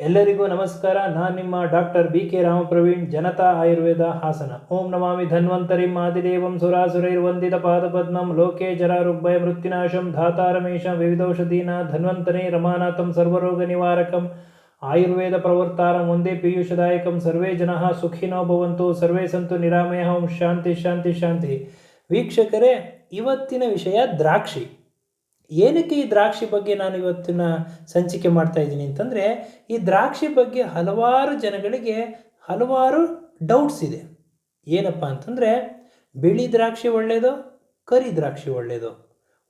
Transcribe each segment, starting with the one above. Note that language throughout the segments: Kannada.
ಎಲ್ಲರಿಗೂ ನಮಸ್ಕಾರ. ನಾನು ನಿಮ್ಮ doctor B K Ramapraveen, Janata Ayurveda Hassan. ಓಂ ನಮಾಮಿ ಧನ್ವಂತರಿಂ. ಆದಿದೇವಂ ಸುರಾಸುರೈರ್ವಂದಿತ ಪಾದಪದ್ಮಂ ಲೋಕೆ ಜರಾರುಗ್ಭಯ ಮೃತ್ಯುನಾಶಂ. ಧಾತಾರಮೇಶಂ ವಿವಿಧೌಷಧೀನ ಧನ್ವಂತನೇ ರಮಾನಾಥಂ ಸರ್ವರೋಗ ನಿವಾರಕಂ. ಆಯುರ್ವೇದ ಪ್ರವರ್ತಾರಂ ಒಂದೇ ಪೀಯೂಷದಾಯಕಂ. ಸರ್ವೇ ಜನಃ ಸುಖಿನೋ ಭವಂತು. ಸರ್ವೇ ಸಂತು ನಿರಾಮಯ. ಓಂ ಶಾಂತಿ ಶಾಂತಿ ಶಾಂತಿ. ವೀಕ್ಷಕರೇ, ಇವತ್ತಿನ ವಿಷಯ ದ್ರಾಕ್ಷಿ. ಏನಕ್ಕೆ ಈ ದ್ರಾಕ್ಷಿ ಬಗ್ಗೆ ನಾನು ಇವತ್ತಿನ ಸಂಚಿಕೆ ಮಾಡ್ತಾ ಇದ್ದೀನಿ ಅಂತಂದರೆ, ಈ ದ್ರಾಕ್ಷಿ ಬಗ್ಗೆ ಹಲವಾರು ಜನಗಳಿಗೆ ಹಲವಾರು ಡೌಟ್ಸ್ ಇದೆ. ಏನಪ್ಪ ಅಂತಂದರೆ, ಬಿಳಿ ದ್ರಾಕ್ಷಿ ಒಳ್ಳೆಯದು ಕರಿ ದ್ರಾಕ್ಷಿ ಒಳ್ಳೆಯದು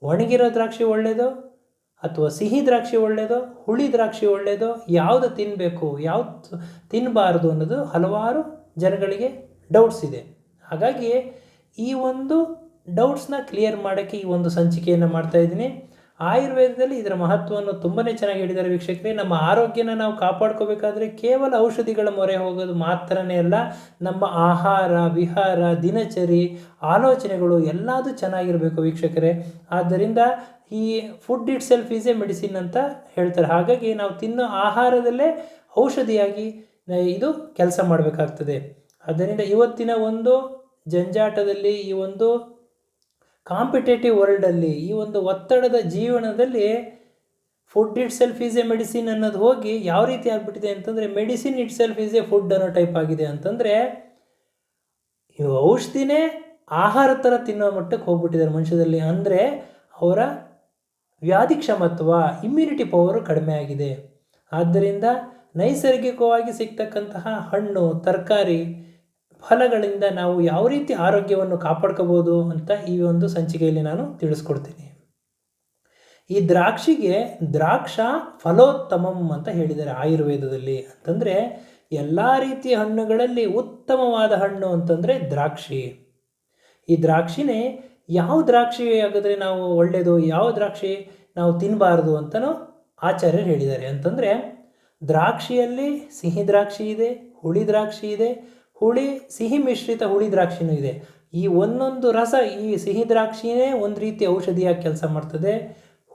ಒಣಗಿರೋ ದ್ರಾಕ್ಷಿ ಒಳ್ಳೆಯದು ಅಥವಾ ಸಿಹಿ ದ್ರಾಕ್ಷಿ ಒಳ್ಳೆಯದು ಹುಳಿ ದ್ರಾಕ್ಷಿ ಒಳ್ಳೆಯದು ಯಾವುದು ತಿನ್ನಬೇಕು ಯಾವ್ದು ತಿನ್ನಬಾರ್ದು ಅನ್ನೋದು ಹಲವಾರು ಜನಗಳಿಗೆ ಡೌಟ್ಸ್ ಇದೆ. ಹಾಗಾಗಿ ಈ ಒಂದು ಡೌಟ್ಸ್ನ ಕ್ಲಿಯರ್ ಮಾಡೋಕ್ಕೆ ಈ ಒಂದು ಸಂಚಿಕೆಯನ್ನು ಮಾಡ್ತಾ ಇದ್ದೀನಿ. ಆಯುರ್ವೇದದಲ್ಲಿ ಇದರ ಮಹತ್ವವನ್ನು ತುಂಬಾ ಚೆನ್ನಾಗಿ ಹೇಳಿದ್ದಾರೆ ವೀಕ್ಷಕರೇ. ನಮ್ಮ ಆರೋಗ್ಯನ ನಾವು ಕಾಪಾಡ್ಕೋಬೇಕಾದ್ರೆ ಕೇವಲ ಔಷಧಿಗಳ ಮೊರೆ ಹೋಗೋದು ಮಾತ್ರನೇ ಅಲ್ಲ, ನಮ್ಮ ಆಹಾರ, ವಿಹಾರ, ದಿನಚರಿ, ಆಲೋಚನೆಗಳು ಎಲ್ಲದೂ ಚೆನ್ನಾಗಿರಬೇಕು ವೀಕ್ಷಕರೇ. ಆದ್ದರಿಂದ ಈ food itself is a medicine ಅಂತ ಹೇಳ್ತಾರೆ. ಹಾಗಾಗಿ ನಾವು ತಿನ್ನೋ ಆಹಾರದಲ್ಲೇ ಔಷಧಿಯಾಗಿ ಇದು ಕೆಲಸ ಮಾಡಬೇಕಾಗ್ತದೆ. ಆದ್ದರಿಂದ ಇವತ್ತಿನ ಒಂದು ಜಂಜಾಟದಲ್ಲಿ ಈ ಒಂದು ಕಾಂಪಿಟೇಟಿವ್ ವರ್ಲ್ಡಲ್ಲಿ ಈ ಒಂದು ಒತ್ತಡದ ಜೀವನದಲ್ಲಿ food itself is a medicine ಅನ್ನೋದು ಹೋಗಿ ಯಾವ ರೀತಿ ಆಗಿಬಿಟ್ಟಿದೆ ಅಂತಂದರೆ medicine itself is a food ಅನ್ನೋ ಟೈಪ್ ಆಗಿದೆ ಅಂತಂದರೆ ಇವು ಔಷಧಿನೇ ಆಹಾರ ಥರ ತಿನ್ನೋ ಮಟ್ಟಕ್ಕೆ ಹೋಗ್ಬಿಟ್ಟಿದ್ದಾರೆ ಮನುಷ್ಯದಲ್ಲಿ ಅಂದರೆ ಅವರ ವ್ಯಾಧಿ ಕ್ಷಮತ್ವ ಇಮ್ಯುನಿಟಿ ಪವರು ಕಡಿಮೆ ಆಗಿದೆ. ಆದ್ದರಿಂದ ನೈಸರ್ಗಿಕವಾಗಿ ಸಿಗ್ತಕ್ಕಂತಹ ಹಣ್ಣು, ತರಕಾರಿ ಫಲಗಳಿಂದ ನಾವು ಯಾವ ರೀತಿ ಆರೋಗ್ಯವನ್ನು ಕಾಪಾಡ್ಕೋಬೋದು ಅಂತ ಈ ಒಂದು ಸಂಚಿಕೆಯಲ್ಲಿ ನಾನು ತಿಳಿಸ್ಕೊಡ್ತೀನಿ. ಈ ದ್ರಾಕ್ಷಿಗೆ ದ್ರಾಕ್ಷ ಫಲೋತ್ತಮಂ ಅಂತ ಹೇಳಿದ್ದಾರೆ ಆಯುರ್ವೇದದಲ್ಲಿ. ಅಂತಂದರೆ ಎಲ್ಲ ರೀತಿಯ ಹಣ್ಣುಗಳಲ್ಲಿ ಉತ್ತಮವಾದ ಹಣ್ಣು ಅಂತಂದರೆ ದ್ರಾಕ್ಷಿ. ಈ ದ್ರಾಕ್ಷಿನೇ ಯಾವ ದ್ರಾಕ್ಷಿ ಆಗಿದ್ರೆ ನಾವು ಒಳ್ಳೆಯದು ಯಾವ ದ್ರಾಕ್ಷಿ ನಾವು ತಿನ್ನಬಾರ್ದು ಅಂತಲೂ ಆಚಾರ್ಯರು ಹೇಳಿದ್ದಾರೆ. ಅಂತಂದರೆ ದ್ರಾಕ್ಷಿಯಲ್ಲಿ ಸಿಹಿ ದ್ರಾಕ್ಷಿ ಇದೆ, ಹುಳಿ ದ್ರಾಕ್ಷಿ ಇದೆ ಹುಳಿ, ಸಿಹಿ ಮಿಶ್ರಿತ ಹುಳಿ ದ್ರಾಕ್ಷಿನೂ ಇದೆ. ಈ ಒಂದೊಂದು ರಸ ಈ ಸಿಹಿ ದ್ರಾಕ್ಷಿನೇ ಒಂದು ರೀತಿ ಔಷಧಿಯಾಗಿ ಕೆಲಸ ಮಾಡ್ತದೆ.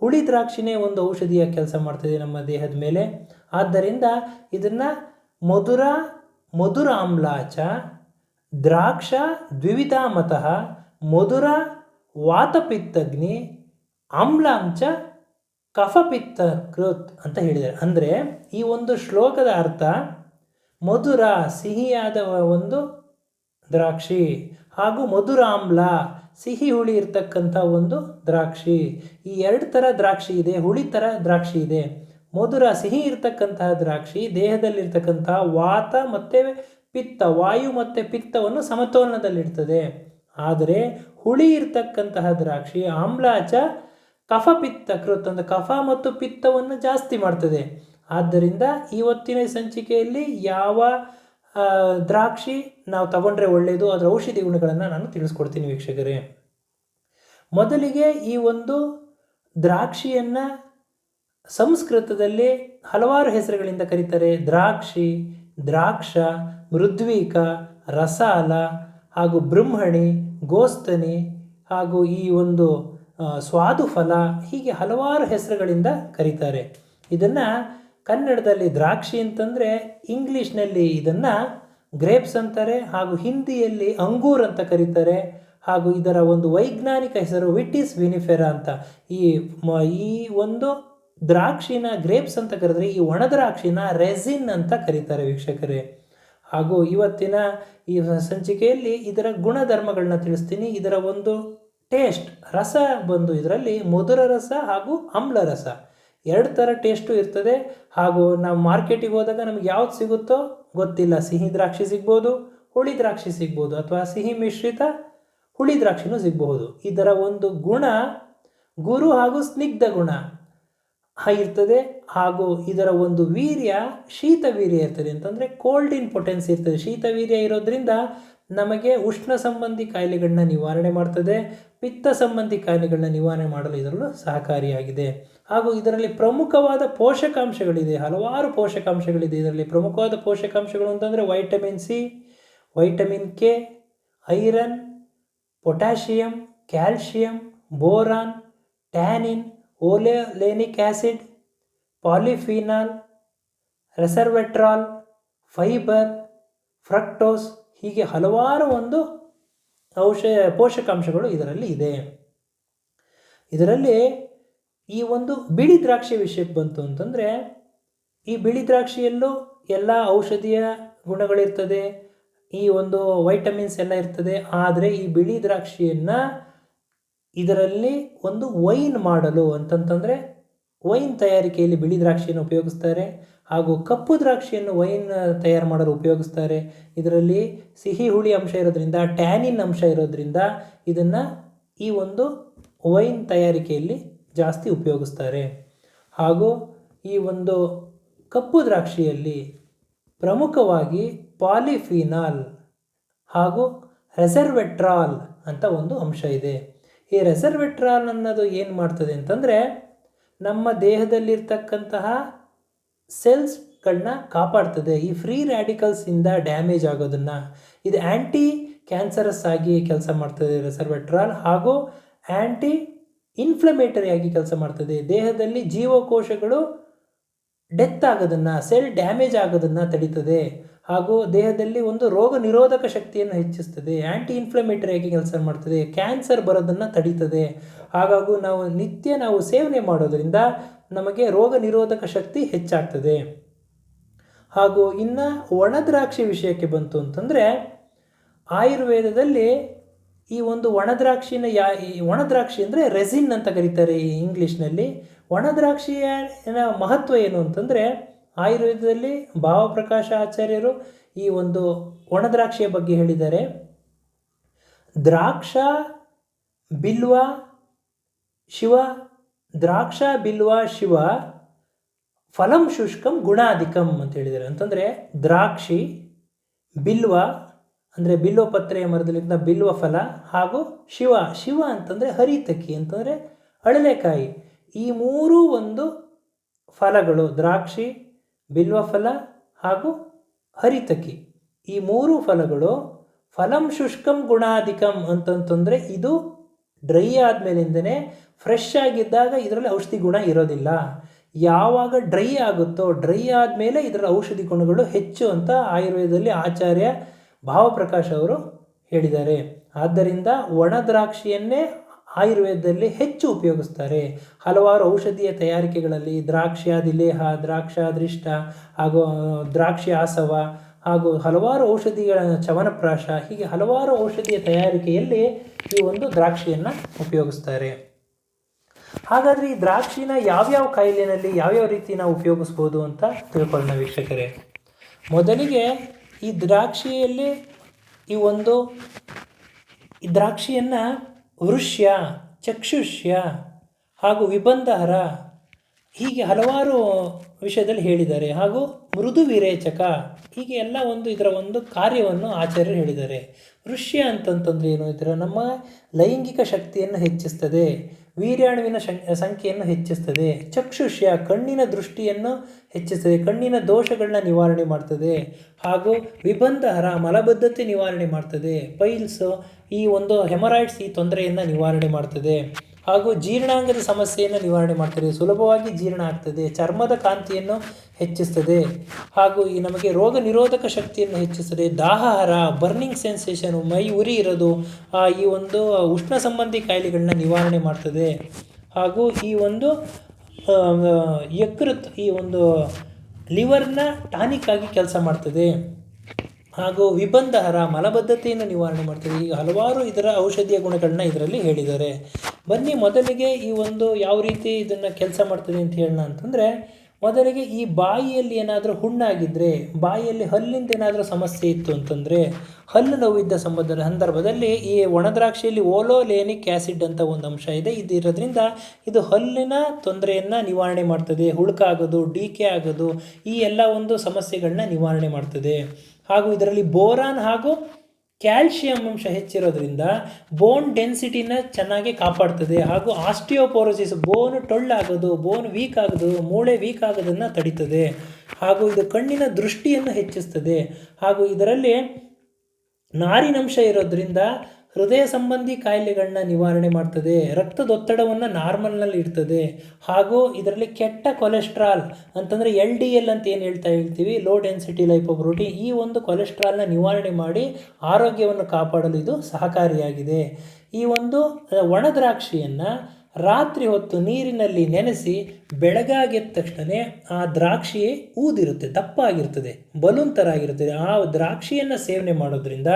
ಹುಳಿ ದ್ರಾಕ್ಷಿನೇ ಒಂದು ಔಷಧಿಯಾಗಿ ಕೆಲಸ ಮಾಡ್ತದೆ ನಮ್ಮ ದೇಹದ ಮೇಲೆ. ಆದ್ದರಿಂದ ಇದನ್ನು ಮಧುರ ಮಧುರ ಆಮ್ಲಾಚ, ದ್ರಾಕ್ಷ, ದ್ವಿವಿಧಾಮತಃ, ಮಧುರ, ವಾತಪಿತ್ತಗ್ನಿ, ಆಮ್ಲಾಂಚ ಕಫಪಿತ್ತ ಕೃತ್ ಅಂತ ಹೇಳಿದ್ದಾರೆ. ಅಂದರೆ ಈ ಒಂದು ಶ್ಲೋಕದ ಅರ್ಥ ಮಧುರ ಸಿಹಿಯಾದ ಒಂದು ದ್ರಾಕ್ಷಿ ಹಾಗೂ ಮಧುರಾಮ್ಲ ಸಿಹಿ ಹುಳಿ ಇರ್ತಕ್ಕಂಥ ಒಂದು ದ್ರಾಕ್ಷಿ. ಈ ಎರಡು ಥರ ದ್ರಾಕ್ಷಿ ಇದೆ, ಹುಳಿ ಥರ ದ್ರಾಕ್ಷಿ ಇದೆ. ಮಧುರ ಸಿಹಿ ಇರತಕ್ಕಂತಹ ದ್ರಾಕ್ಷಿ ದೇಹದಲ್ಲಿರ್ತಕ್ಕಂತಹ ವಾತ ಮತ್ತು ಪಿತ್ತ, ವಾಯು ಮತ್ತು ಪಿತ್ತವನ್ನು ಸಮತೋಲನದಲ್ಲಿಡ್ತದೆ. ಆದರೆ ಹುಳಿ ಇರತಕ್ಕಂತಹ ದ್ರಾಕ್ಷಿ ಆಮ್ಲಾಚ ಕಫ ಪಿತ್ತ ಕೃತ್ ಕಫ ಮತ್ತು ಪಿತ್ತವನ್ನು ಜಾಸ್ತಿ ಮಾಡ್ತದೆ. ಆದ್ದರಿಂದ ಇವತ್ತಿನ ಸಂಚಿಕೆಯಲ್ಲಿ ಯಾವ ದ್ರಾಕ್ಷಿ ನಾವು ತಗೊಂಡ್ರೆ ಒಳ್ಳೆಯದು ಅದರ ಔಷಧಿ ಗುಣಗಳನ್ನು ನಾನು ತಿಳಿಸ್ಕೊಡ್ತೀನಿ ವೀಕ್ಷಕರೇ. ಮೊದಲಿಗೆ ಈ ಒಂದು ದ್ರಾಕ್ಷಿಯನ್ನು ಸಂಸ್ಕೃತದಲ್ಲಿ ಹಲವಾರು ಹೆಸರುಗಳಿಂದ ಕರೀತಾರೆ. ದ್ರಾಕ್ಷಿ, ದ್ರಾಕ್ಷ, ಮೃದ್ವೀಕ, ರಸಾಲ, ಹಾಗೂ ಬ್ರಹ್ಮಣಿ, ಗೋಸ್ತನಿ, ಹಾಗೂ ಈ ಒಂದು ಸ್ವಾದು ಸ್ವಾದುಫಲ ಹೀಗೆ ಹಲವಾರು ಹೆಸರುಗಳಿಂದ ಕರೀತಾರೆ. ಇದನ್ನು ಕನ್ನಡದಲ್ಲಿ ದ್ರಾಕ್ಷಿ ಅಂತಂದರೆ ಇಂಗ್ಲೀಷ್ನಲ್ಲಿ ಇದನ್ನು ಗ್ರೇಪ್ಸ್ ಅಂತಾರೆ ಹಾಗೂ ಹಿಂದಿಯಲ್ಲಿ ಅಂಗೂರ್ ಅಂತ ಕರೀತಾರೆ ಹಾಗೂ ಇದರ ಒಂದು ವೈಜ್ಞಾನಿಕ ಹೆಸರು ವಿಟಿಸ್ ವಿನಿಫೆರಾ ಅಂತ. ಈ ಈ ಒಂದು ದ್ರಾಕ್ಷಿನ ಗ್ರೇಪ್ಸ್ ಅಂತ ಕರೆದ್ರೆ ಈ ಒಣ ದ್ರಾಕ್ಷಿನ ರೆಸಿನ್ ಅಂತ ಕರೀತಾರೆ ವೀಕ್ಷಕರೇ. ಹಾಗೂ ಇವತ್ತಿನ ಈ ಸಂಚಿಕೆಯಲ್ಲಿ ಇದರ ಗುಣಧರ್ಮಗಳನ್ನ ತಿಳಿಸ್ತೀನಿ. ಇದರ ಒಂದು ಟೇಸ್ಟ್, ರಸ ಬಂದು ಇದರಲ್ಲಿ ಮಧುರ ರಸ ಹಾಗೂ ಆಮ್ಲ ರಸ. ಎರಡು ಥರ ಟೇಸ್ಟು ಇರ್ತದೆ. ಹಾಗೂ ನಾವು ಮಾರ್ಕೆಟಿಗೆ ಹೋದಾಗ ನಮ್ಗೆ ಯಾವ್ದು ಸಿಗುತ್ತೋ ಗೊತ್ತಿಲ್ಲ. ಸಿಹಿ ದ್ರಾಕ್ಷಿ ಸಿಗ್ಬೋದು, ಹುಳಿ ದ್ರಾಕ್ಷಿ ಸಿಗ್ಬೋದು ಅಥವಾ ಸಿಹಿ ಮಿಶ್ರಿತ ಹುಳಿ ದ್ರಾಕ್ಷಿನೂ ಸಿಗಬಹುದು. ಇದರ ಒಂದು ಗುಣ ಗುರು ಹಾಗೂ ಸ್ನಿಗ್ಧ ಗುಣ ಇರ್ತದೆ. ಹಾಗೂ ಇದರ ಒಂದು ವೀರ್ಯ ಶೀತ ವೀರ್ಯ ಇರ್ತದೆ. ಅಂತಂದರೆ ಕೋಲ್ಡ್ ಇನ್ ಇರ್ತದೆ. ಶೀತ ವೀರ್ಯ ಇರೋದ್ರಿಂದ ನಮಗೆ ಉಷ್ಣ ಸಂಬಂಧಿ ಕಾಯಿಲೆಗಳನ್ನ ನಿವಾರಣೆ ಮಾಡ್ತದೆ. ಪಿತ್ತ ಸಂಬಂಧಿ ಕಾಯಿಲೆಗಳನ್ನ ನಿವಾರಣೆ ಮಾಡಲು ಇದರಲ್ಲೂ ಸಹಕಾರಿಯಾಗಿದೆ. ಹಾಗೂ ಇದರಲ್ಲಿ ಪ್ರಮುಖವಾದ ಪೋಷಕಾಂಶಗಳಿದೆ. ಹಲವಾರು ಪೋಷಕಾಂಶಗಳಿದೆ. ಇದರಲ್ಲಿ ಪ್ರಮುಖವಾದ ಪೋಷಕಾಂಶಗಳು ಅಂತಂದರೆ vitamin C vitamin K iron potassium calcium boron tannin oleanolic acid polyphenol resveratrol fibre fructose ಹೀಗೆ ಹಲವಾರು ಒಂದು ಔಷ ಪೋಷಕಾಂಶಗಳು ಇದರಲ್ಲಿ ಇದೆ. ಇದರಲ್ಲಿ ಈ ಒಂದು ಬಿಳಿ ದ್ರಾಕ್ಷಿ ವಿಷಯಕ್ಕೆ ಬಂತು ಅಂತಂದರೆ, ಈ ಬಿಳಿ ದ್ರಾಕ್ಷಿಯಲ್ಲೂ ಎಲ್ಲ ಔಷಧೀಯ ಗುಣಗಳಿರ್ತದೆ, ಈ ಒಂದು ವೈಟಮಿನ್ಸ್ ಎಲ್ಲ ಇರ್ತದೆ, ಆದರೆ ಈ ಬಿಳಿ ದ್ರಾಕ್ಷಿಯನ್ನು ಇದರಲ್ಲಿ ಒಂದು ವೈನ್ ಮಾಡಲು ಅಂತಂತಂದರೆ ವೈನ್ ತಯಾರಿಕೆಯಲ್ಲಿ ಬಿಳಿ ದ್ರಾಕ್ಷಿಯನ್ನು ಉಪಯೋಗಿಸ್ತಾರೆ. ಹಾಗೂ ಕಪ್ಪು ದ್ರಾಕ್ಷಿಯನ್ನು ವೈನ್ ತಯಾರು ಮಾಡಲು ಉಪಯೋಗಿಸ್ತಾರೆ. ಇದರಲ್ಲಿ ಸಿಹಿ ಹುಳಿ ಅಂಶ ಇರೋದ್ರಿಂದ, ಟ್ಯಾನಿನ್ ಅಂಶ ಇರೋದ್ರಿಂದ ಇದನ್ನು ಈ ಒಂದು ವೈನ್ ತಯಾರಿಕೆಯಲ್ಲಿ ಜಾಸ್ತಿ ಉಪಯೋಗಿಸ್ತಾರೆ. ಹಾಗೂ ಈ ಒಂದು ಕಪ್ಪು ದ್ರಾಕ್ಷಿಯಲ್ಲಿ ಪ್ರಮುಖವಾಗಿ ಪಾಲಿಫಿನಾಲ್ ಹಾಗೂ ರೆಸರ್ವೆಟ್ರಾಲ್ ಅಂತ ಒಂದು ಅಂಶ ಇದೆ. ಈ ರೆಸರ್ವೆಟ್ರಾಲ್ ಅನ್ನೋದು ಏನು ಮಾಡ್ತದೆ ಅಂತಂದರೆ, ನಮ್ಮ ದೇಹದಲ್ಲಿರ್ತಕ್ಕಂತಹ ಸೆಲ್ಸ್ಗಳನ್ನ ಕಾಪಾಡ್ತದೆ. ಈ ಫ್ರೀ ರ್ಯಾಡಿಕಲ್ಸಿಂದ ಡ್ಯಾಮೇಜ್ ಆಗೋದನ್ನು ಇದು ಆ್ಯಂಟಿ ಕ್ಯಾನ್ಸರಸ್ ಆಗಿ ಕೆಲಸ ಮಾಡ್ತದೆ ರೆಸರ್ವೆಟ್ರಾಲ್ ಹಾಗೂ ಆ್ಯಂಟಿ ಇನ್ಫ್ಲಮೇಟರಿ ಆಗಿ ಕೆಲಸ ಮಾಡ್ತದೆ. ದೇಹದಲ್ಲಿ ಜೀವಕೋಶಗಳು ಡೆತ್ ಆಗೋದನ್ನು, ಸೆಲ್ ಡ್ಯಾಮೇಜ್ ಆಗೋದನ್ನು ತಡೀತದೆ ಹಾಗೂ ದೇಹದಲ್ಲಿ ಒಂದು ರೋಗ ನಿರೋಧಕ ಶಕ್ತಿಯನ್ನು ಹೆಚ್ಚಿಸ್ತದೆ. ಆ್ಯಂಟಿ ಇನ್ಫ್ಲಮೇಟರಿ ಆಗಿ ಕೆಲಸ ಮಾಡ್ತದೆ. ಕ್ಯಾನ್ಸರ್ ಬರೋದನ್ನು ತಡೀತದೆ. ಹಾಗಾಗಿ ನಾವು ನಿತ್ಯ ನಾವು ಸೇವನೆ ಮಾಡೋದರಿಂದ ನಮಗೆ ರೋಗ ನಿರೋಧಕ ಶಕ್ತಿ ಹೆಚ್ಚಾಗ್ತದೆ. ಹಾಗೂ ಇನ್ನು ಒಣ ದ್ರಾಕ್ಷಿ ವಿಷಯಕ್ಕೆ ಬಂತು ಅಂತಂದರೆ, ಆಯುರ್ವೇದದಲ್ಲಿ ಈ ಒಂದು ಒಣದ್ರಾಕ್ಷಿನ ಯಾ, ಈ ಒಣದ್ರಾಕ್ಷಿ ಅಂದರೆ ರೆಸಿನ್ ಅಂತ ಕರೀತಾರೆ ಈ ಇಂಗ್ಲೀಷ್ನಲ್ಲಿ. ಒಣದ್ರಾಕ್ಷಿಯ ಮಹತ್ವ ಏನು ಅಂತಂದರೆ, ಆಯುರ್ವೇದದಲ್ಲಿ ಭಾವಪ್ರಕಾಶ ಆಚಾರ್ಯರು ಈ ಒಂದು ಒಣದ್ರಾಕ್ಷಿಯ ಬಗ್ಗೆ ಹೇಳಿದ್ದಾರೆ. ದ್ರಾಕ್ಷ, ಬಿಲ್ವ, ಶಿವ ದ್ರಾಕ್ಷ ಬಿಲ್ವ ಶಿವ ಫಲಂ ಶುಷ್ಕಂ ಗುಣಾಧಿಕಂ ಅಂತ ಹೇಳಿದ್ದಾರೆ. ಅಂತಂದರೆ ದ್ರಾಕ್ಷಿ ಬಿಲ್ವ, ಅಂದರೆ ಬಿಲ್ವ ಪತ್ರೆಯ ಮರದಲ್ಲಿದ್ದ ಬಿಲ್ವ ಫಲ ಹಾಗೂ ಶಿವ ಶಿವ ಅಂತಂದರೆ ಹರಿತಕಿ, ಅಂತಂದರೆ ಅಳಲೆಕಾಯಿ. ಈ ಮೂರೂ ಒಂದು ಫಲಗಳು, ದ್ರಾಕ್ಷಿ, ಬಿಲ್ವ ಫಲ ಹಾಗೂ ಹರಿತಕಿ. ಈ ಮೂರು ಫಲಗಳು ಫಲಂ ಶುಷ್ಕಂ ಗುಣಾಧಿಕಂ ಅಂತಂತಂದರೆ ಇದು ಡ್ರೈ ಆದಮೇಲಿಂದನೇ ಫ್ರೆಶ್ ಆಗಿದ್ದಾಗ ಇದರಲ್ಲಿ ಔಷಧಿ ಗುಣ ಇರೋದಿಲ್ಲ. ಯಾವಾಗ ಡ್ರೈ ಆಗುತ್ತೋ ಡ್ರೈ ಆದಮೇಲೆ ಇದರ ಔಷಧಿ ಗುಣಗಳು ಹೆಚ್ಚು ಅಂತ ಆಯುರ್ವೇದದಲ್ಲಿ ಆಚಾರ್ಯ ಭಾವಪ್ರಕಾಶ್ ಅವರು ಹೇಳಿದ್ದಾರೆ. ಆದ್ದರಿಂದ ಒಣ ದ್ರಾಕ್ಷಿಯನ್ನೇ ಆಯುರ್ವೇದದಲ್ಲಿ ಹೆಚ್ಚು ಉಪಯೋಗಿಸ್ತಾರೆ. ಹಲವಾರು ಔಷಧೀಯ ತಯಾರಿಕೆಗಳಲ್ಲಿ ದ್ರಾಕ್ಷಾದಿಲೇಹ ದ್ರಾಕ್ಷಾದೃಷ್ಟ ಹಾಗೂ ದ್ರಾಕ್ಷಿ ಆಸವ ಹಾಗೂ ಹಲವಾರು ಔಷಧಿಗಳ ಚವನಪ್ರಾಶ ಹೀಗೆ ಹಲವಾರು ಔಷಧಿಯ ತಯಾರಿಕೆಯಲ್ಲಿ ಈ ಒಂದು ದ್ರಾಕ್ಷಿಯನ್ನು ಉಪಯೋಗಿಸ್ತಾರೆ. ಹಾಗಾದರೆ ಈ ದ್ರಾಕ್ಷಿನ ಯಾವ್ಯಾವ ಕಾಯಿಲೆಯಲ್ಲಿ ಯಾವ್ಯಾವ ರೀತಿ ನಾವು ಉಪಯೋಗಿಸ್ಬೋದು ಅಂತ ತಿಳ್ಕೊಳ್ಳೋಣ ವೀಕ್ಷಕರೇ. ಮೊದಲಿಗೆ ಈ ದ್ರಾಕ್ಷಿಯಲ್ಲಿ ಈ ಒಂದು ಈ ದ್ರಾಕ್ಷಿಯನ್ನು ವೃಷ್ಯ, ಚಕ್ಷುಷ್ಯ ಹಾಗೂ ವಿಬಂಧಹರ ಹೀಗೆ ಹಲವಾರು ವಿಷಯದಲ್ಲಿ ಹೇಳಿದ್ದಾರೆ. ಹಾಗೂ ಮೃದು ವಿರೇಚಕ, ಹೀಗೆ ಎಲ್ಲ ಒಂದು ಇದರ ಒಂದು ಕಾರ್ಯವನ್ನು ಆಚಾರ್ಯರು ಹೇಳಿದ್ದಾರೆ. ಋಷ್ಯ ಅಂತಂತಂದ್ರೆ ಏನು? ಇದರ ನಮ್ಮ ಲೈಂಗಿಕ ಶಕ್ತಿಯನ್ನು ಹೆಚ್ಚಿಸ್ತದೆ, ವೀರ್ಯಾಣುವಿನ ಸಂಖ್ಯೆಯನ್ನು ಹೆಚ್ಚಿಸ್ತದೆ, ಚಕ್ಷುಷ್ಯ ಕಣ್ಣಿನ ದೃಷ್ಟಿಯನ್ನು ಹೆಚ್ಚಿಸ್ತದೆ, ಕಣ್ಣಿನ ದೋಷಗಳನ್ನ ನಿವಾರಣೆ ಮಾಡ್ತದೆ, ಹಾಗೂ ವಿಬಂಧಹರ ಮಲಬದ್ಧತೆ ನಿವಾರಣೆ ಮಾಡ್ತದೆ, ಪೈಲ್ಸ್ ಈ ಒಂದು ಹೆಮರಾಯ್ಡ್ಸ್ ಈ ತೊಂದರೆಯನ್ನು ನಿವಾರಣೆ ಮಾಡ್ತದೆ. ಹಾಗೂ ಜೀರ್ಣಾಂಗದ ಸಮಸ್ಯೆಯನ್ನು ನಿವಾರಣೆ ಮಾಡ್ತದೆ ಸುಲಭವಾಗಿ ಜೀರ್ಣ ಆಗ್ತದೆ, ಚರ್ಮದ ಕಾಂತಿಯನ್ನು ಹೆಚ್ಚಿಸ್ತದೆ ಹಾಗೂ ಈ ನಮಗೆ ರೋಗ ನಿರೋಧಕ ಶಕ್ತಿಯನ್ನು ಹೆಚ್ಚಿಸ್ತದೆ. ದಾಹಾರ ಬರ್ನಿಂಗ್ ಸೆನ್ಸೇಷನು, ಮೈ ಉರಿ ಇರೋದು ಈ ಒಂದು ಉಷ್ಣ ಸಂಬಂಧಿ ಕಾಯಿಲೆಗಳನ್ನ ನಿವಾರಣೆ ಮಾಡ್ತದೆ. ಹಾಗೂ ಈ ಒಂದು ಯಕೃತ್ ಈ ಒಂದು ಲಿವರ್ನ ಟಾನಿಕ್ ಆಗಿ ಕೆಲಸ ಮಾಡ್ತದೆ. ಹಾಗೂ ವಿಬಂಧಹರ ಮಲಬದ್ಧತೆಯನ್ನು ನಿವಾರಣೆ ಮಾಡ್ತದೆ ಈಗ ಹಲವಾರು ಇದರ ಔಷಧೀಯ ಗುಣಗಳನ್ನ ಇದರಲ್ಲಿ ಹೇಳಿದ್ದಾರೆ. ಬನ್ನಿ ಮೊದಲಿಗೆ ಈ ಒಂದು ಯಾವ ರೀತಿ ಇದನ್ನು ಕೆಲಸ ಮಾಡ್ತದೆ ಅಂತ ಹೇಳೋಣ ಅಂತಂದರೆ, ಮೊದಲಿಗೆ ಈ ಬಾಯಿಯಲ್ಲಿ ಏನಾದರೂ ಹುಣ್ಣಾಗಿದ್ದರೆ ಬಾಯಿಯಲ್ಲಿ ಹಲ್ಲಿಂದ ಏನಾದರೂ ಸಮಸ್ಯೆ ಇತ್ತು ಅಂತಂದರೆ, ಹಲ್ಲು ನೋವಿದ್ದ ಸಂಬಂಧದ ಸಂದರ್ಭದಲ್ಲಿ ಈ ಒಣದ್ರಾಕ್ಷಿಯಲ್ಲಿ ಓಲೋಲೇನಿಕ್ ಆ್ಯಸಿಡ್ ಅಂತ ಒಂದು ಅಂಶ ಇದೆ. ಇದು ಇದು ಹಲ್ಲಿನ ತೊಂದರೆಯನ್ನು ನಿವಾರಣೆ ಮಾಡ್ತದೆ. ಹುಳುಕಾಗೋದು ಡಿಕೆ ಆಗೋದು, ಈ ಎಲ್ಲ ಒಂದು ಸಮಸ್ಯೆಗಳನ್ನ ನಿವಾರಣೆ ಮಾಡ್ತದೆ. ಹಾಗೂ ಇದರಲ್ಲಿ ಬೋರಾನ್ ಹಾಗೂ ಕ್ಯಾಲ್ಶಿಯಂ ಅಂಶ ಹೆಚ್ಚಿರೋದ್ರಿಂದ ಬೋನ್ ಡೆನ್ಸಿಟಿನ ಚೆನ್ನಾಗಿ ಕಾಪಾಡ್ತದೆ ಹಾಗೂ ಆಸ್ಟಿಯೋಪೋರೋಸಿಸ್, ಬೋನ್ ಟೊಳ್ಳಾಗೋದು, ಬೋನ್ ವೀಕ್ ಆಗೋದು ಮೂಳೆ ವೀಕ್ ಆಗೋದನ್ನು ತಡೀತದೆ. ಹಾಗೂ ಇದು ಕಣ್ಣಿನ ದೃಷ್ಟಿಯನ್ನು ಹೆಚ್ಚಿಸ್ತದೆ. ಹಾಗೂ ಇದರಲ್ಲಿ ನಾರಿನಂಶ ಇರೋದ್ರಿಂದ ಹೃದಯ ಸಂಬಂಧಿ ಕಾಯಿಲೆಗಳನ್ನ ನಿವಾರಣೆ ಮಾಡ್ತದೆ. ರಕ್ತದೊತ್ತಡವನ್ನು ನಾರ್ಮಲ್ನಲ್ಲಿ ಇಡ್ತದೆ. ಹಾಗೂ ಇದರಲ್ಲಿ ಕೆಟ್ಟ ಕೊಲೆಸ್ಟ್ರಾಲ್ ಅಂತಂದರೆ ಎಲ್ ಡಿ ಎಲ್ ಅಂತ ಏನು ಹೇಳ್ತಾ ಹೇಳ್ತೀವಿ ಲೋ ಡೆನ್ಸಿಟಿ ಲೈಪೋಪ್ರೋಟೀನ್ ಈ ಒಂದು ಕೊಲೆಸ್ಟ್ರಾಲ್ನ ನಿವಾರಣೆ ಮಾಡಿ ಆರೋಗ್ಯವನ್ನು ಕಾಪಾಡಲು ಇದು ಸಹಕಾರಿಯಾಗಿದೆ. ಈ ಒಂದು ಒಣದ್ರಾಕ್ಷಿಯನ್ನು ಒಣ ದ್ರಾಕ್ಷಿಯನ್ನು ರಾತ್ರಿ ಹೊತ್ತು ನೀರಿನಲ್ಲಿ ನೆನೆಸಿ ಬೆಳಗಾಗೆದ್ದ ತಕ್ಷಣ ಆ ದ್ರಾಕ್ಷಿ ಊದಿರುತ್ತೆ ದಪ್ಪ ಆಗಿರ್ತದೆ ಬಲೂನ್ ಥರ ಆಗಿರ್ತದೆ. ಆ ದ್ರಾಕ್ಷಿಯನ್ನು ಸೇವನೆ ಮಾಡೋದ್ರಿಂದ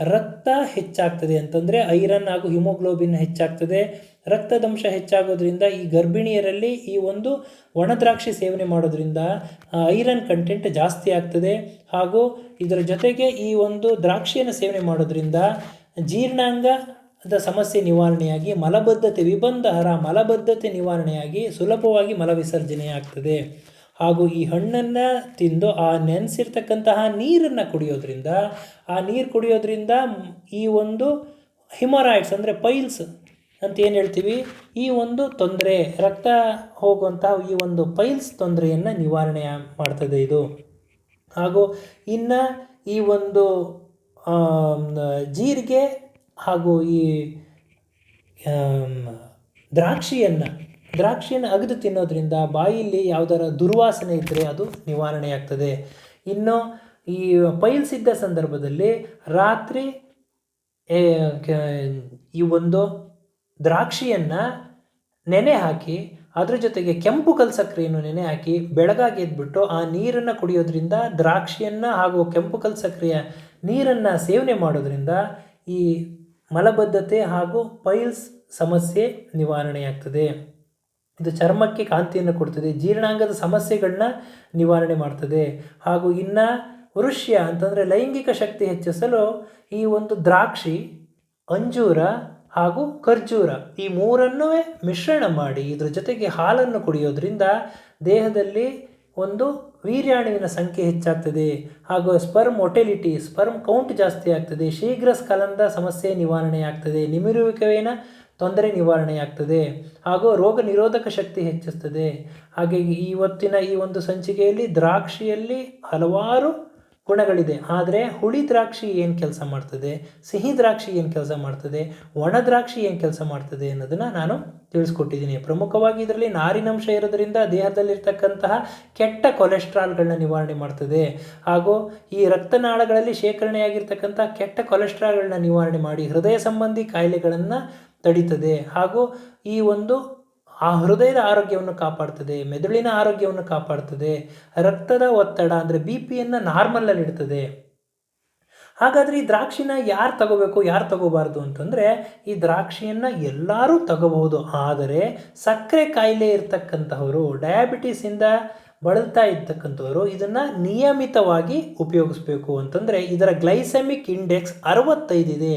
ರಕ್ತ ಹೆಚ್ಚಾಗ್ತದೆ ಅಂತಂದರೆ ಐರನ್ ಹಾಗೂ ಹಿಮೋಗ್ಲೋಬಿನ್ ಹೆಚ್ಚಾಗ್ತದೆ. ರಕ್ತದಂಶ ಹೆಚ್ಚಾಗೋದ್ರಿಂದ ಈ ಗರ್ಭಿಣಿಯರಲ್ಲಿ ಈ ಒಂದು ಒಣದ್ರಾಕ್ಷಿ ಸೇವನೆ ಮಾಡೋದ್ರಿಂದ ಐರನ್ ಕಂಟೆಂಟ್ ಜಾಸ್ತಿ ಆಗ್ತದೆ. ಹಾಗೂ ಇದರ ಜೊತೆಗೆ ಈ ಒಂದು ದ್ರಾಕ್ಷಿಯನ್ನು ಸೇವನೆ ಮಾಡೋದ್ರಿಂದ ಜೀರ್ಣಾಂಗದ ಸಮಸ್ಯೆ ನಿವಾರಣೆಯಾಗಿ, ಮಲಬದ್ಧತೆ ವಿಬಂಧಹರ ಮಲಬದ್ಧತೆ ನಿವಾರಣೆಯಾಗಿ ಸುಲಭವಾಗಿ ಮಲವಿಸರ್ಜನೆ ಆಗ್ತದೆ ಹಾಗೂ ಈ ಹಣ್ಣನ್ನು ತಿಂದು ಆ ನೆನೆಸಿರ್ತಕ್ಕಂತಹ ನೀರನ್ನು ಕುಡಿಯೋದ್ರಿಂದ, ಆ ನೀರು ಕುಡಿಯೋದ್ರಿಂದ ಈ ಒಂದು ಹಿಮರಾಯ್ಡ್ಸ್ ಅಂದರೆ ಪೈಲ್ಸ್ ಅಂತ ಏನು ಹೇಳ್ತೀವಿ, ಈ ಒಂದು ತೊಂದರೆ, ರಕ್ತ ಹೋಗುವಂತಹ ಈ ಒಂದು ಪೈಲ್ಸ್ ತೊಂದರೆಯನ್ನು ನಿವಾರಣೆ ಮಾಡ್ತದೆ ಇದು. ಹಾಗೂ ಇನ್ನು ಈ ಒಂದು ಜೀರಿಗೆ ಹಾಗೂ ಈ ದ್ರಾಕ್ಷಿಯನ್ನು ದ್ರಾಕ್ಷಿಯನ್ನು ಅಗೆದು ತಿನ್ನೋದ್ರಿಂದ ಬಾಯಲ್ಲಿ ಯಾವುದರ ದುರ್ವಾಸನೆ ಇದ್ದರೆ ಅದು ನಿವಾರಣೆಯಾಗ್ತದೆ. ಇನ್ನು ಈ ಪೈಲ್ಸ್ ಇದ್ದ ಸಂದರ್ಭದಲ್ಲಿ ರಾತ್ರಿ ಈ ಒಂದು ದ್ರಾಕ್ಷಿಯನ್ನು ನೆನೆ ಹಾಕಿ, ಅದ್ರ ಜೊತೆಗೆ ಕೆಂಪು ಕಲ್ಸಕ್ರೆಯನ್ನು ನೆನೆ ಹಾಕಿ, ಬೆಳಗಾಗಿ ಎದ್ಬಿಟ್ಟು ಆ ನೀರನ್ನು ಕುಡಿಯೋದ್ರಿಂದ ದ್ರಾಕ್ಷಿಯನ್ನು ಹಾಗೂ ಕೆಂಪು ಕಲ್ಸಕ್ರೆಯ ನೀರನ್ನು ಸೇವನೆ ಮಾಡೋದ್ರಿಂದ ಈ ಮಲಬದ್ಧತೆ ಹಾಗೂ ಪೈಲ್ಸ್ ಸಮಸ್ಯೆ ನಿವಾರಣೆಯಾಗ್ತದೆ. ಇದು ಚರ್ಮಕ್ಕೆ ಕಾಂತಿಯನ್ನು ಕೊಡ್ತದೆ, ಜೀರ್ಣಾಂಗದ ಸಮಸ್ಯೆಗಳನ್ನ ನಿವಾರಣೆ ಮಾಡ್ತದೆ. ಹಾಗೂ ಇನ್ನು ವೃಷ್ಯ ಅಂತಂದರೆ ಲೈಂಗಿಕ ಶಕ್ತಿ ಹೆಚ್ಚಿಸಲು ಈ ಒಂದು ದ್ರಾಕ್ಷಿ, ಅಂಜೂರ ಹಾಗೂ ಖರ್ಜೂರ ಈ ಮೂರನ್ನೂ ಮಿಶ್ರಣ ಮಾಡಿ ಇದರ ಜೊತೆಗೆ ಹಾಲನ್ನು ಕುಡಿಯೋದ್ರಿಂದ ದೇಹದಲ್ಲಿ ಒಂದು ವೀರ್ಯಾಣುವಿನ ಸಂಖ್ಯೆ ಹೆಚ್ಚಾಗ್ತದೆ. ಹಾಗೂ ಸ್ಪರ್ಮ್ ಮೊಟೆಲಿಟಿ ಸ್ಪರ್ಮ್ ಕೌಂಟ್ ಜಾಸ್ತಿ ಆಗ್ತದೆ. ಶೀಘ್ರ ಸ್ಖಲನದ ಸಮಸ್ಯೆ ನಿವಾರಣೆ ಆಗ್ತದೆ ನಿಮಿರುವಿಕೆಯ ತೊಂದರೆ ನಿವಾರಣೆಯಾಗ್ತದೆ. ಹಾಗೂ ರೋಗ ನಿರೋಧಕ ಶಕ್ತಿ ಹೆಚ್ಚಿಸ್ತದೆ. ಹಾಗೆ ಇವತ್ತಿನ ಈ ಒಂದು ಸಂಚಿಕೆಯಲ್ಲಿ ದ್ರಾಕ್ಷಿಯಲ್ಲಿ ಹಲವಾರು ಗುಣಗಳಿದೆ. ಆದರೆ ಹುಳಿ ದ್ರಾಕ್ಷಿ ಏನು ಕೆಲಸ ಮಾಡ್ತದೆ? ಸಿಹಿ ದ್ರಾಕ್ಷಿ ಏನು ಕೆಲಸ ಮಾಡ್ತದೆ? ಒಣ ದ್ರಾಕ್ಷಿ ಏನು ಕೆಲಸ ಮಾಡ್ತದೆ ಅನ್ನೋದನ್ನು ನಾನು ತಿಳಿಸ್ಕೊಟ್ಟಿದ್ದೀನಿ. ಪ್ರಮುಖವಾಗಿ ಇದರಲ್ಲಿ ನಾರಿನಂಶ ಇರೋದರಿಂದ ದೇಹದಲ್ಲಿರ್ತಕ್ಕಂತಹ ಕೆಟ್ಟ ಕೊಲೆಸ್ಟ್ರಾಲ್ಗಳನ್ನ ನಿವಾರಣೆ ಮಾಡ್ತದೆ. ಹಾಗೂ ಈ ರಕ್ತನಾಳಗಳಲ್ಲಿ ಶೇಖರಣೆಯಾಗಿರ್ತಕ್ಕಂಥ ಕೆಟ್ಟ ಕೊಲೆಸ್ಟ್ರಾಲ್ಗಳನ್ನ ನಿವಾರಣೆ ಮಾಡಿ ಹೃದಯ ಸಂಬಂಧಿ ಕಾಯಿಲೆಗಳನ್ನು ತಡೀತದೆ. ಹಾಗೂ ಈ ಒಂದು ಆ ಹೃದಯದ ಆರೋಗ್ಯವನ್ನು ಕಾಪಾಡ್ತದೆ, ಮೆದುಳಿನ ಆರೋಗ್ಯವನ್ನು ಕಾಪಾಡ್ತದೆ, ರಕ್ತದ ಒತ್ತಡ ಅಂದರೆ ಬಿ ಪಿಯನ್ನು ನಾರ್ಮಲಲ್ಲಿ ಇಡ್ತದೆ. ಹಾಗಾದರೆ ಈ ದ್ರಾಕ್ಷಿನ ಯಾರು ತಗೋಬೇಕು, ಯಾರು ತಗೋಬಾರ್ದು ಅಂತಂದರೆ ಈ ದ್ರಾಕ್ಷಿಯನ್ನು ಎಲ್ಲರೂ ತಗೋಬಹುದು. ಆದರೆ ಸಕ್ಕರೆ ಕಾಯಿಲೆ ಇರ್ತಕ್ಕಂಥವರು ಡಯಾಬಿಟೀಸಿಂದ ಬಳಲ್ತಾ ಇರ್ತಕ್ಕಂಥವರು ಇದನ್ನು ನಿಯಮಿತವಾಗಿ ಉಪಯೋಗಿಸ್ಬೇಕು ಅಂತಂದರೆ ಇದರ ಗ್ಲೈಸೆಮಿಕ್ ಇಂಡೆಕ್ಸ್ ಅರವತ್ತೈದಿದೆ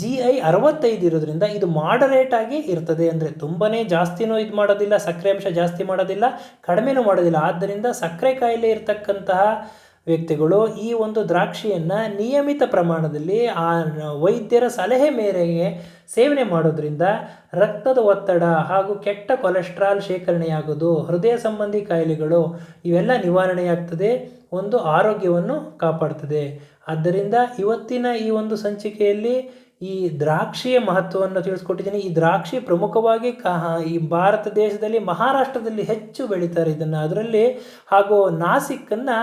ಜಿ ಐ ಅರವತ್ತೈದು ಇರೋದ್ರಿಂದ ಇದು ಮಾಡರೇಟ್ ಆಗಿ ಇರ್ತದೆ ಅಂದರೆ ತುಂಬಾ ಜಾಸ್ತಿನೂ ಇದು ಮಾಡೋದಿಲ್ಲ, ಸಕ್ಕರೆ ಅಂಶ ಜಾಸ್ತಿ ಮಾಡೋದಿಲ್ಲ, ಕಡಿಮೆನೂ ಮಾಡೋದಿಲ್ಲ. ಆದ್ದರಿಂದ ಸಕ್ಕರೆ ಕಾಯಿಲೆ ಇರತಕ್ಕಂತಹ ವ್ಯಕ್ತಿಗಳು ಈ ಒಂದು ದ್ರಾಕ್ಷಿಯನ್ನು ನಿಯಮಿತ ಪ್ರಮಾಣದಲ್ಲಿ ಆ ವೈದ್ಯರ ಸಲಹೆ ಮೇರೆಗೆ ಸೇವನೆ ಮಾಡೋದ್ರಿಂದ ರಕ್ತದ ಒತ್ತಡ ಹಾಗೂ ಕೆಟ್ಟ ಕೊಲೆಸ್ಟ್ರಾಲ್ ಶೇಖರಣೆಯಾಗೋದು, ಹೃದಯ ಸಂಬಂಧಿ ಕಾಯಿಲೆಗಳು ಇವೆಲ್ಲ ನಿವಾರಣೆಯಾಗ್ತದೆ, ಒಂದು ಆರೋಗ್ಯವನ್ನು ಕಾಪಾಡ್ತದೆ. ಆದ್ದರಿಂದ ಇವತ್ತಿನ ಈ ಒಂದು ಸಂಚಿಕೆಯಲ್ಲಿ ಈ ದ್ರಾಕ್ಷಿಯ ಮಹತ್ವವನ್ನು ತಿಳಿಸ್ಕೊಟ್ಟಿದ್ದೀನಿ. ಈ ದ್ರಾಕ್ಷಿ ಪ್ರಮುಖವಾಗಿ ಈ ಭಾರತ ದೇಶದಲ್ಲಿ, ಮಹಾರಾಷ್ಟ್ರದಲ್ಲಿ ಹೆಚ್ಚು ಬೆಳೀತಾರೆ ಇದನ್ನು. ಅದರಲ್ಲಿ ಹಾಗೂ ನಾಸಿಕ್ಕನ್ನು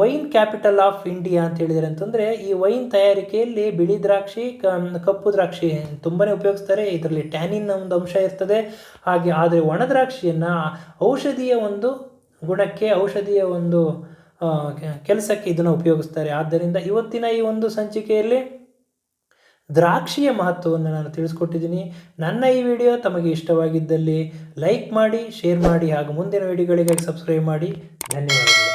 ವೈನ್ ಕ್ಯಾಪಿಟಲ್ ಆಫ್ ಇಂಡಿಯಾ ಅಂತ ಹೇಳಿದರೆ ಅಂತಂದರೆ ಈ ವೈನ್ ತಯಾರಿಕೆಯಲ್ಲಿ ಬಿಳಿ ದ್ರಾಕ್ಷಿ ಕಪ್ಪು ದ್ರಾಕ್ಷಿ ತುಂಬಾ ಉಪಯೋಗಿಸ್ತಾರೆ. ಇದರಲ್ಲಿ ಟ್ಯಾನಿನ್ ಒಂದು ಅಂಶ ಇರ್ತದೆ. ಹಾಗೆ ಆದರೆ ಒಣ ದ್ರಾಕ್ಷಿಯನ್ನು ಔಷಧಿಯ ಒಂದು ಗುಣಕ್ಕೆ, ಔಷಧೀಯ ಒಂದು ಕೆಲಸಕ್ಕೆ ಇದನ್ನು ಉಪಯೋಗಿಸ್ತಾರೆ. ಆದ್ದರಿಂದ ಇವತ್ತಿನ ಈ ಒಂದು ಸಂಚಿಕೆಯಲ್ಲಿ ದ್ರಾಕ್ಷಿಯ ಮಹತ್ವವನ್ನು ನಾನು ತಿಳಿಸ್ಕೊಟ್ಟಿದ್ದೀನಿ. ನನ್ನ ಈ ವಿಡಿಯೋ ತಮಗೆ ಇಷ್ಟವಾಗಿದ್ದಲ್ಲಿ ಲೈಕ್ ಮಾಡಿ, ಶೇರ್ ಮಾಡಿ ಹಾಗೂ ಮುಂದಿನ ವಿಡಿಯೋಗಳಿಗೆ ಸಬ್ಸ್ಕ್ರೈಬ್ ಮಾಡಿ. ಧನ್ಯವಾದಗಳು.